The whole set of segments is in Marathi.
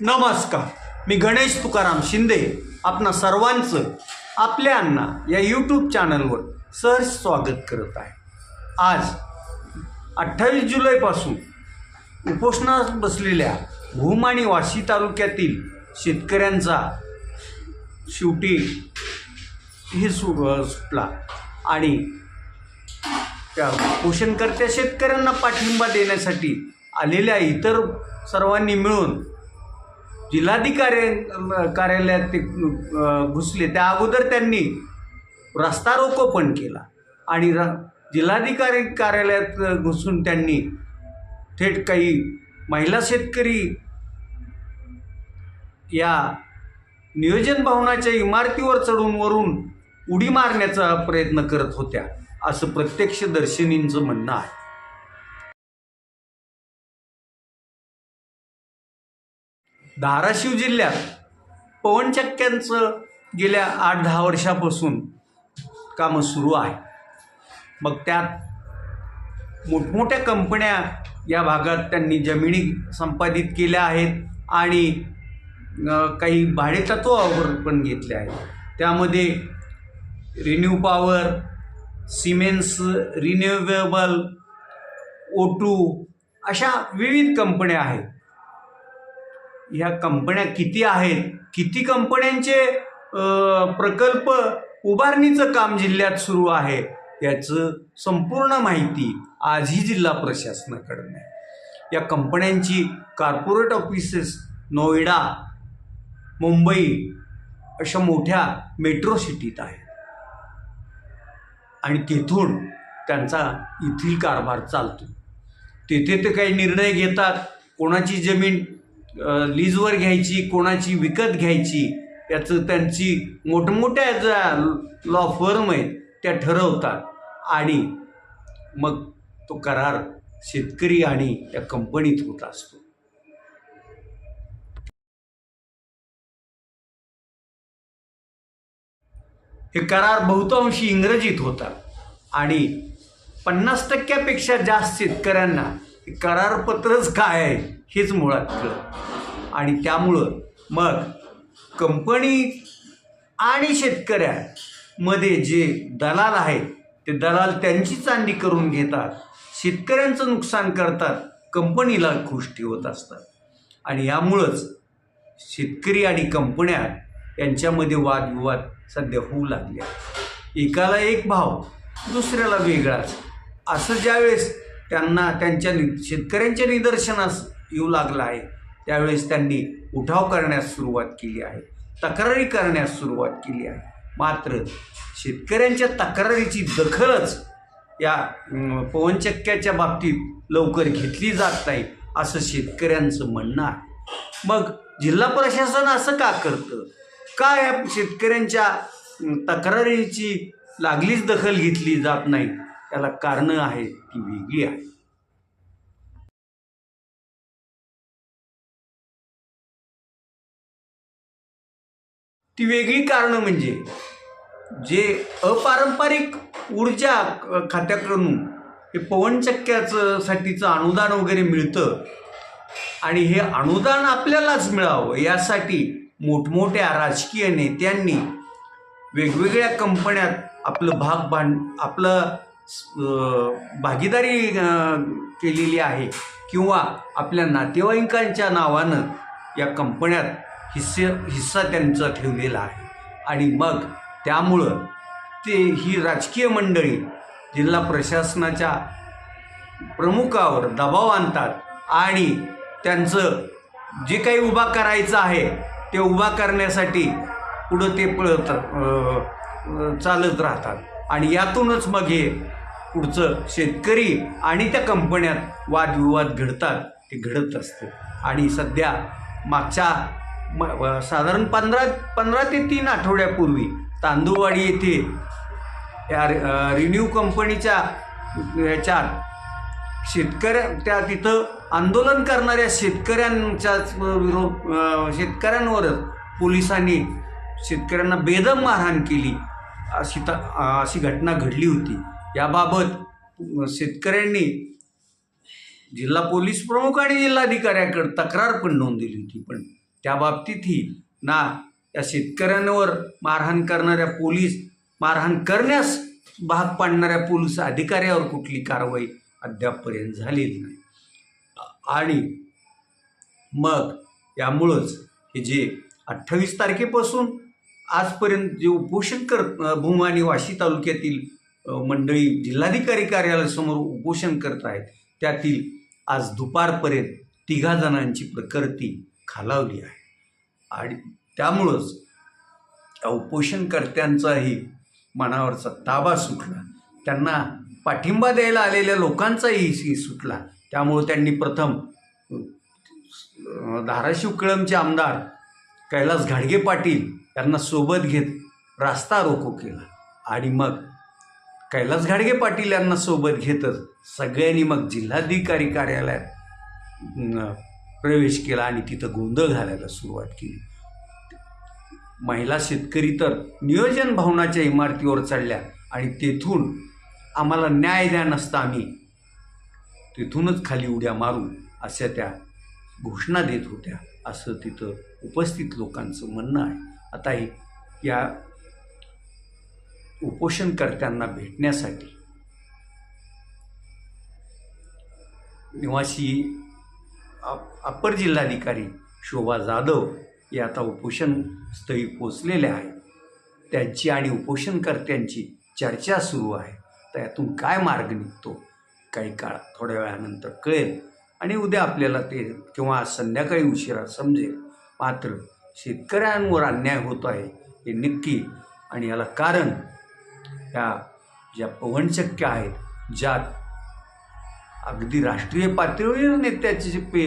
नमस्कार. मी गणेश तुकाराम शिंदे आपणा सर्वांचं आपल्या अण्णा या यूट्यूब चॅनलवर सहर्ष स्वागत करत आहे. आज अठ्ठावीस जुलैपासून उपोषणात बसलेल्या भूम आणि वाशी तालुक्यातील शेतकऱ्यांचा शेवटी हे सु सुटला आणि त्या पोषणकर्त्या शेतकऱ्यांना पाठिंबा देण्यासाठी आलेल्या इतर सर्वांनी मिळून जिल्हाधिकारी कार्यालयात ते घुसले. त्या अगोदर त्यांनी रस्ता रोको पण केला आणि र जिल्हाधिकारी कार्यालयात घुसून त्यांनी थेट काही महिला शेतकरी या नियोजन भवनाच्या इमारतीवर चढून वरून उडी मारण्याचा प्रयत्न करत होत्या असं प्रत्यक्षदर्शिनींचं म्हणणं आहे. धाराशिव जिल्ह्यात पवनचक्क्यांचं गेल्या आठ दहा वर्षापासून कामं सुरू आहे. मग त्यात मोठमोठ्या कंपन्या या भागात त्यांनी जमिनी संपादित केल्या आहेत आणि काही काही भाडेतत्वावर पण घेतले आहेत. त्यामध्ये renew power Siemens renewable O two अशा विविध कंपन्या आहेत. ह्या कंपन्या किती आहेत किती कंपन्यांचे प्रकल्प उभारणीचं काम जिल्ह्यात सुरू आहे याचं संपूर्ण माहिती आजही जिल्हा प्रशासनाकडून आहे. या कंपन्यांची कॉर्पोरेट ऑफिसेस नोएडा मुंबई अशा मोठ्या मेट्रो सिटीत आहेत. आणि तेथून त्यांचा इथील कारभार चालतो. तेथे ते काही निर्णय घेतात कोणाची जमीन लीजवर घ्यायची कोणाची विकत घ्यायची याचं त्यांची मोठमोठ्या ज्या लॉ फर्म आहेत त्या ठरवतात. आणि मग तो करार शेतकरी आणि त्या कंपनीत होत असतो. हे करार बहुतांशी इंग्रजीत होतात आणि पन्नास टक्क्यापेक्षा जास्त शेतकऱ्यांना करारपत्रच काय आहे हेच मुळात कळत. आणि त्यामुळं मग कंपनी आणि शेतकऱ्यामध्ये जे दलाल आहेत ते दलाल त्यांची चांदी करून घेतात शेतकऱ्यांचं नुकसान करतात कंपनीला खुश ठेवत असतात. आणि यामुळंच शेतकरी आणि कंपन्या यांच्यामध्ये वादविवाद सध्या होऊ लागले एकाला एक भाव दुसऱ्याला वेगळाच. असं ज्यावेळेस त्यांना त्यांच्या नि शेतकऱ्यांच्या निदर्शनास येऊ लागलं आहे. त्यावेळेस त्यांनी उठाव करण्यास सुरुवात केली आहे. तक्रारी करण्यास सुरुवात केली आहे. मात्र शेतकऱ्यांच्या तक्रारीची दखलच या पवनचक्क्याच्या बाबतीत लवकर घेतली जात नाही असं शेतकऱ्यांचं म्हणणं आहे. मग जिल्हा प्रशासन असं का करतं? का या शेतकऱ्यांच्या तक्रारीची लागलीच दखल घेतली जात नाही? त्याला कारणं आहेत ती वेगळी आहेत. ती वेगळी कारणं म्हणजे जे अपारंपरिक ऊर्जा खात्याकडून हे पवनचक्क्याचं साठीचं अनुदान वगैरे मिळतं आणि हे अनुदान आपल्यालाच मिळावं यासाठी मोठमोठ्या राजकीय नेत्यांनी वेगवेगळ्या कंपन्यात आपलं भाग भांड आपलं भागीदारी केलेली आहे किंवा आपल्या नातेवाईकांच्या नावानं या कंपन्यात हिस्से हिस्सा त्यांचा ठेवलेला आहे. आणि मग त्यामुळं ते ही राजकीय मंडळी जिल्हा प्रशासनाच्या प्रमुखावर दबाव आणतात आणि त्यांचं जे काही उभा करायचं आहे ते उभा करण्यासाठी पुढं ते पळत चालत राहतात. आणि यातूनच मग हे पुढचं शेतकरी आणि त्या कंपन्यात वादविवाद घडतात ते घडत असते. आणि सध्या मागच्या म साधारण पंधरा पंधरा ते तीन आठवड्यापूर्वी तांदूळवाडी येथे या रिन्यू कंपनीच्या ह्याच्यात शेतकऱ्या त्या तिथं आंदोलन करणाऱ्या शेतकऱ्यांच्याच विरोध शेतकऱ्यांवरच पोलिसांनी शेतकऱ्यांना बेदम मारहाण केली. अशी त अशी घटना घडली होती. याबाबत शेतकऱ्यांनी जिल्हा पोलीस प्रमुख आणि जिल्हाधिकाऱ्याकडे तक्रार पण नोंदवली होती. पण त्या बाबतीतही ना या शेतकऱ्यांवर मारहाण करणाऱ्या पोलीस मारहाण करण्यास भाग पाडणाऱ्या पोलीस अधिकाऱ्यावर कुठली कारवाई अद्यापपर्यंत झालेली नाही. आणि मग यामुळंच हे जे अठ्ठावीस तारखेपासून आजपर्यंत जे उपोषण कर भूम आणि वाशी तालुक्यातील मंडळी जिल्हाधिकारी कार्यालयासमोर उपोषण करत आहेत. त्यातील आज दुपारपर्यंत तिघा जणांची प्रकृती खालावली आहे. आणि त्यामुळंच त्या उपोषणकर्त्यांचाही मनावरचा ताबा सुटला. त्यांना पाठिंबा द्यायला आलेल्या लोकांचाही सी सुटला. त्यामुळं त्यांनी प्रथम धाराशिव कळमचे आमदार कैलास घाडगे पाटील यांना सोबत घेत रास्ता रोको केला. आणि मग कैलास घाडगे पाटील यांना सोबत घेतच सगळ्यांनी मग जिल्हाधिकारी कार्यालयात प्रवेश केला आणि तिथं गोंधळ घालायला सुरुवात केली. महिला शेतकरी तर नियोजन भवनाच्या इमारतीवर चढल्या आणि तेथून आम्हाला न्याय द्या नसता आम्ही तिथूनच खाली उड्या मारू अशा त्या घोषणा देत होत्या असं तिथं उपस्थित लोकांचं म्हणणं आहे. आता हे या उपोषणकर्त्यांना भेटण्यासाठी. निवासी अप- अप्पर जिल्हाधिकारी शोभा जाधव हे आता उपोषणस्थळी पोचलेले आहेत. त्यांची आणि उपोषणकर्त्यांची चर्चा सुरू आहे. तर यातून काय मार्ग निघतो काही काळ थोड्या वेळानंतर कळेल. आणि उद्या आपल्याला ते किंवा आज संध्याकाळी उशिरा समजेल. मात्र शेतकऱ्यांवर अन्याय होतो आहे हे नक्की आणि याला कारण ह्या ज्या पवनचक्क्या आहेत ज्यात अगदी राष्ट्रीय पातळीवर नेत्याचे जे पे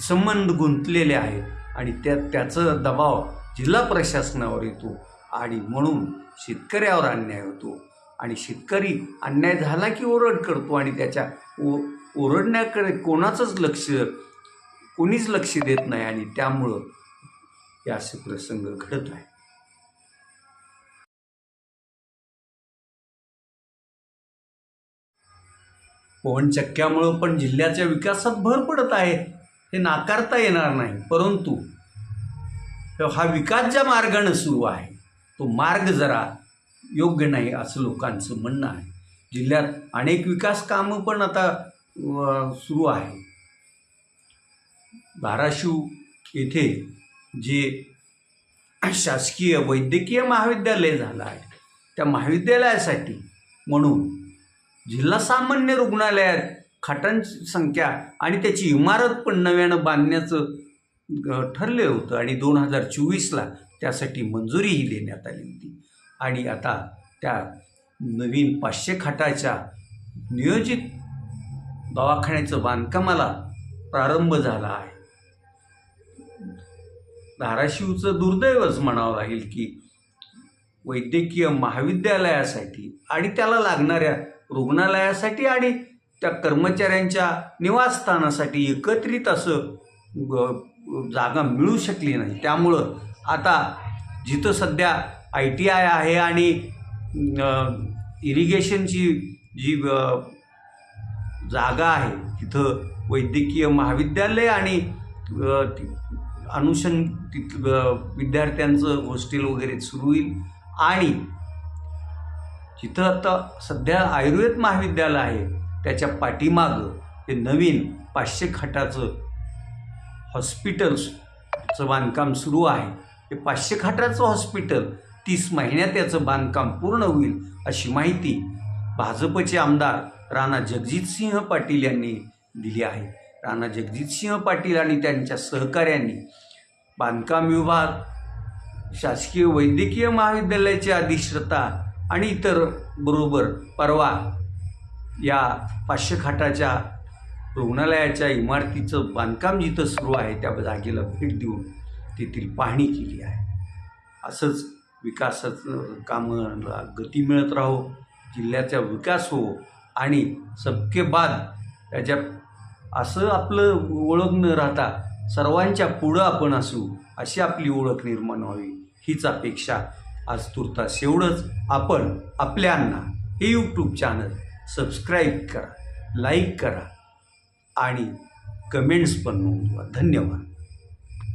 संबंध गुंतलेले आहेत आणि त्या त्याचं दबाव जिल्हा प्रशासनावर येतो आणि म्हणून शेतकऱ्यावर अन्याय होतो. आणि शेतकरी अन्याय झाला की ओरड करतो आणि त्याच्या ओ ओरडण्याकडे कोणाचंच लक्ष कोणीच लक्ष देत नाही आणि त्यामुळं हे असे प्रसंग घडत आहे पवनचक्क्यामुळं पण जिल्ह्याच्या विकासात भर पडत आहे. हे नाकारता येणार नाही. परंतु हा विकास ज्या मार्गानं सुरू आहे. तो मार्ग जरा योग्य नाही असं लोकांचं म्हणणं आहे. जिल्ह्यात अनेक विकास कामं पण आता सुरू आहे. धाराशिव येथे जे शासकीय वैद्यकीय महाविद्यालय झालं आहे त्या महाविद्यालयासाठी म्हणून जिल्हा सामान्य रुग्णालयात खाटांची संख्या आणि त्याची इमारत पण नव्यानं बांधण्याचं ठरले होतं आणि दोन हजार चोवीसला त्यासाठी मंजुरीही देण्यात आली होती. आणि आता त्या नवीन पाचशे खाटाच्या नियोजित दवाखान्याचं बांधकामाला प्रारंभ झाला आहे. धाराशिवचं दुर्दैवच म्हणावं लागेल की वैद्यकीय महाविद्यालयासाठी आणि त्याला लागणाऱ्या रुग्णालयासाठी आणि त्या कर्मचाऱ्यांच्या निवासस्थानासाठी एकत्रित असं ग- जागा मिळू शकली नाही. त्यामुळं आता जिथं सध्या आय टी आय आहे आणि इरिगेशनची जी जागा आहे तिथं वैद्यकीय महाविद्यालय आणि अनुषंग तिथ विद्यार्थ्यांचं हॉस्टेल वगैरे सुरू होईल आणि जिथं आता सध्या आयुर्वेद महाविद्यालय आहे. त्याच्या पाठीमागं ते नवीन पाचशे खाटाचं हॉस्पिटल्सचं बांधकाम सुरू आहे. हे पाचशे खाटाचं हॉस्पिटल तीस महिन्यात याचं बांधकाम पूर्ण होईल अशी माहिती भाजपचे आमदार राणा जगजितसिंह पाटील यांनी दिली आहे. राणा जगजितसिंह पाटील आणि त्यांच्या सहकाऱ्यांनी बांधकाम विभाग शासकीय वैद्यकीय महाविद्यालयाचे अधिश्रता आणि इतर बरोबर परवा या पाचशे खाटाच्या रुग्णालयाच्या इमारतीचं बांधकाम जिथं सुरू आहे त्या जागेला भेट देऊन तेथील पाहणी केली आहे. असंच विकासाचं कामाला गती मिळत राहो जिल्ह्याचा विकास हो आणि सबके बाद त्याच्या असं आपलं ओळख न राहता सर्वांच्या पुढं आपण असू अशी आपली ओळख निर्माण व्हावी हीच अपेक्षा आज तुर्तास एवढंच. आपण आपल्यांना हे यूट्यूब चॅनल सबस्क्राईब करा लाईक करा आणि कमेंट्स पण नोंदवा. धन्यवाद.